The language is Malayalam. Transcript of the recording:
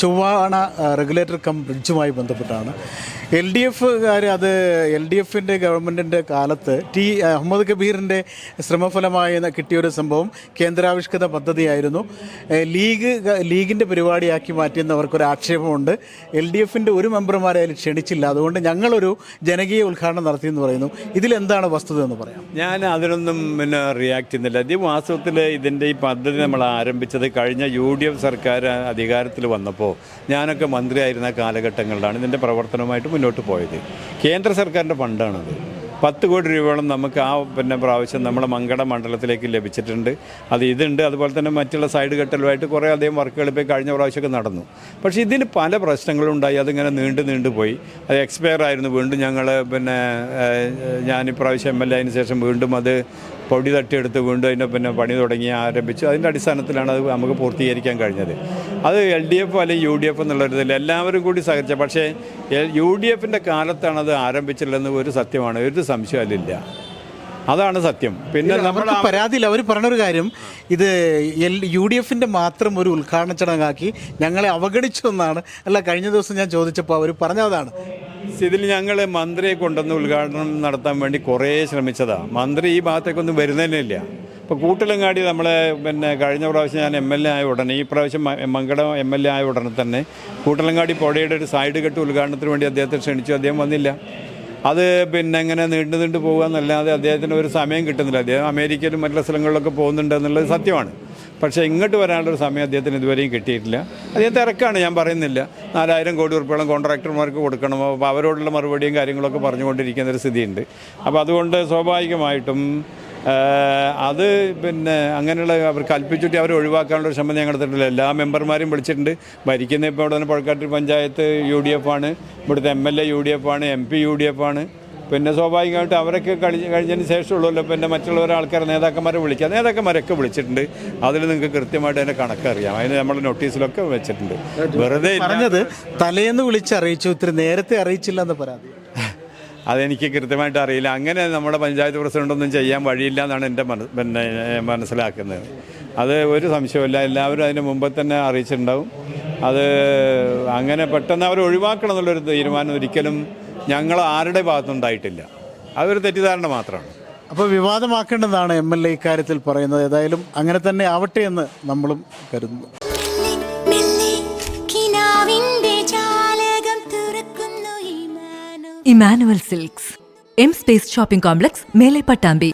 ചൊവ്വാണ റെഗുലേറ്റർ കം ബ്രിഡ്ജുമായി ബന്ധപ്പെട്ടാണ്. എൽ ഡി എഫുകാർ അത് എൽ ഡി എഫിന്റെ ഗവൺമെന്റിന്റെ കാലത്ത് ടി അഹമ്മദ് കബീറിന്റെ ശ്രമഫലമായി കിട്ടിയൊരു സംഭവം കേന്ദ്രാവിഷ്കൃത പദ്ധതിയായിരുന്നു. ലീഗ് ലീഗിന്റെ പരിപാടിയാക്കി മാറ്റിയെന്നവർക്കൊരു ആക്ഷേപമുണ്ട്. എൽ ഡി എഫിന്റെ ഒരു മെമ്പർമാരെ അതിൽ ക്ഷണിച്ചില്ല. അതുകൊണ്ട് ഞങ്ങളൊരു ജനകീയ ഉദ്ഘാടനം നടത്തിയെന്ന് പറയുന്നു. ഇതിലെന്താണ് വസ്തുത എന്ന് പറയാം. ഞാൻ അതിനൊന്നും പിന്നെ റിയാക്ട് ചെയ്യുന്നില്ല. ഇത് വാസ്തവത്തിൽ ഇതിന്റെ ഈ പദ്ധതി നമ്മൾ ആരംഭിച്ചത് കഴിഞ്ഞ യു ഡി എഫ് സർക്കാർ അധികാരത്തിൽ വന്നപ്പോൾ ഞാനൊക്കെ മന്ത്രിയായിരുന്ന കാലഘട്ടങ്ങളിലാണ് ഇതിന്റെ പ്രവർത്തനവുമായിട്ട് മുന്നോട്ട് പോയത്. കേന്ദ്ര സർക്കാരിന്റെ ഫണ്ടാണത്. പത്ത് കോടി രൂപയോളം നമുക്ക് ആ പിന്നെ പ്രാവശ്യം നമ്മുടെ മങ്കട മണ്ഡലത്തിലേക്ക് ലഭിച്ചിട്ടുണ്ട്. അത് ഇതുണ്ട്. അതുപോലെ തന്നെ മറ്റുള്ള സൈഡ് കെട്ടലുമായിട്ട് കുറേ അധികം വർക്കുകൾ ഇപ്പോൾ കഴിഞ്ഞ പ്രാവശ്യമൊക്കെ നടന്നു. പക്ഷേ ഇതിന് പല പ്രശ്നങ്ങളും ഉണ്ടായി അതിങ്ങനെ നീണ്ടു നീണ്ടു പോയി. അത് എക്സ്പയർ ആയിരുന്നു. വീണ്ടും ഞങ്ങൾ പിന്നെ ഞാൻ ഇപ്രാവശ്യം എം എൽ എ അതിന് ശേഷം വീണ്ടും അത് പൊടി തട്ടിയെടുത്ത് വീണ്ടും അതിന്റെ പിന്നെ പണി തുടങ്ങി ആരംഭിച്ചു. അതിന്റെ അടിസ്ഥാനത്തിലാണ് അത് നമുക്ക് പൂർത്തീകരിക്കാൻ കഴിഞ്ഞത്. അത് എൽ ഡി എഫ് അല്ലെങ്കിൽ യു ഡി എഫ് എന്നുള്ളൊരിതിൽ എല്ലാവരും കൂടി സഹകരിച്ച പക്ഷേ യു ഡി എഫിന്റെ കാലത്താണ് അത് ആരംഭിച്ചില്ലെന്ന് ഒരു സത്യമാണ്. ഒരു സംശയം അതിലില്ല അതാണ് സത്യം. പിന്നെ നമ്മുടെ പരാതിയിൽ പരാതിയില്ല. അവർ പറഞ്ഞൊരു കാര്യം ഇത് എൽ യു ഡി എഫിന്റെ മാത്രം ഒരു ഉദ്ഘാടന ചടങ്ങാക്കി ഞങ്ങളെ അവഗണിച്ചു എന്നാണ്. അല്ല കഴിഞ്ഞ ദിവസം ഞാൻ ചോദിച്ചപ്പോൾ അവർ പറഞ്ഞതാണ്. ഇതിൽ ഞങ്ങൾ മന്ത്രിയെ കൊണ്ടുവന്ന് ഉദ്ഘാടനം നടത്താൻ വേണ്ടി കുറേ ശ്രമിച്ചതാണ് മന്ത്രി ഈ ഭാഗത്തേക്കൊന്നും വരുന്നതന്നെയില്ല. ഇപ്പോൾ കൂട്ടിലങ്ങാടി നമ്മളെ പിന്നെ കഴിഞ്ഞ പ്രാവശ്യം ഞാൻ എം എൽ എ ആയ ഉടനെ ഈ പ്രാവശ്യം മങ്കട എം എൽ എ ആയ ഉടനെ തന്നെ കൂട്ടിലങ്ങാടി പുഴയുടെ ഒരു സൈഡ് കെട്ട് ഉദ്ഘാടനത്തിന് വേണ്ടി അദ്ദേഹത്തെ ക്ഷണിച്ചു. അദ്ദേഹം വന്നില്ല. അത് പിന്നെ എങ്ങനെ നീണ്ടു നീണ്ടു പോകുക എന്നല്ലാതെ അദ്ദേഹത്തിന് ഒരു സമയം കിട്ടുന്നില്ല. അദ്ദേഹം അമേരിക്കയിലും മറ്റുള്ള സ്ഥലങ്ങളിലൊക്കെ പോകുന്നുണ്ട് എന്നുള്ളത് സത്യമാണ്. പക്ഷേ ഇങ്ങോട്ട് വരാനുള്ള ഒരു സമയം അദ്ദേഹത്തിന് ഇതുവരെയും കിട്ടിയിട്ടില്ല. അദ്ദേഹം തിരക്കാണ് ഞാൻ പറയുന്നില്ല. നാലായിരം കോടി ഉറുപ്പിയോളം കോൺട്രാക്ടർമാർക്ക് കൊടുക്കണം. അപ്പോൾ അവരോടുള്ള മറുപടിയും കാര്യങ്ങളൊക്കെ പറഞ്ഞുകൊണ്ടിരിക്കുന്ന ഒരു സ്ഥിതിയുണ്ട്. അപ്പോൾ അതുകൊണ്ട് സ്വാഭാവികമായിട്ടും അത് പിന്നെ അങ്ങനെയുള്ള അവർ കൽപ്പിച്ചിട്ട് അവർ ഒഴിവാക്കാനുള്ള ശ്രമം ഞങ്ങൾ എടുത്തിട്ടില്ല. എല്ലാ മെമ്പർമാരും വിളിച്ചിട്ടുണ്ട്. ഭരിക്കുന്ന ഇപ്പോൾ ഇവിടെ തന്നെ പുഴക്കാട്ടിൽ പഞ്ചായത്ത് യു ഡി എഫ് ആണ്. ഇവിടുത്തെ M L A U D F ആണ് M P U D F ആണ്. പിന്നെ സ്വാഭാവികമായിട്ട് അവരൊക്കെ കഴിഞ്ഞ കഴിഞ്ഞതിന് ശേഷമുള്ളല്ലോ പിന്നെ മറ്റുള്ളവരെ ആൾക്കാർ നേതാക്കന്മാരെ വിളിക്കുക. നേതാക്കന്മാരൊക്കെ വിളിച്ചിട്ടുണ്ട്. അതിൽ നിങ്ങൾക്ക് കൃത്യമായിട്ട് അതിന്റെ കണക്കറിയാം അതിന് നമ്മൾ നോട്ടീസിലൊക്കെ വെച്ചിട്ടുണ്ട്. വെറുതെ. പറഞ്ഞത് തലേന്ന് വിളിച്ചറിയിച്ചു. ഇത്തിരി നേരത്തെ അറിയിച്ചില്ല എന്ന് പരാതി അതെനിക്ക് കൃത്യമായിട്ട് അറിയില്ല. അങ്ങനെ നമ്മുടെ പഞ്ചായത്ത് പ്രസിഡന്റൊന്നും ചെയ്യാൻ വഴിയില്ല എന്നാണ് എന്റെ പിന്നെ മനസ്സിലാക്കുന്നത്. അത് ഒരു സംശയമില്ല എല്ലാവരും അതിന് മുമ്പ് തന്നെ അറിയിച്ചിട്ടുണ്ടാവും. അത് അങ്ങനെ പെട്ടെന്ന് അവർ ഒഴിവാക്കണം എന്നുള്ളൊരു തീരുമാനം ഒരിക്കലും ഞങ്ങൾ ആരുടെ ഭാഗത്തുനിന്നുണ്ടായിട്ടില്ല അതൊരു തെറ്റിദ്ധാരണ മാത്രമാണ്. അപ്പോൾ വിവാദമാക്കേണ്ടതാണ് എം എൽ എ ഇക്കാര്യത്തിൽ പറയുന്നത്. ഏതായാലും അങ്ങനെ തന്നെ ആവട്ടെ എന്ന് നമ്മളും കരുതുന്നു. Emmanuel silks. M space shopping complex Mele Pattambi.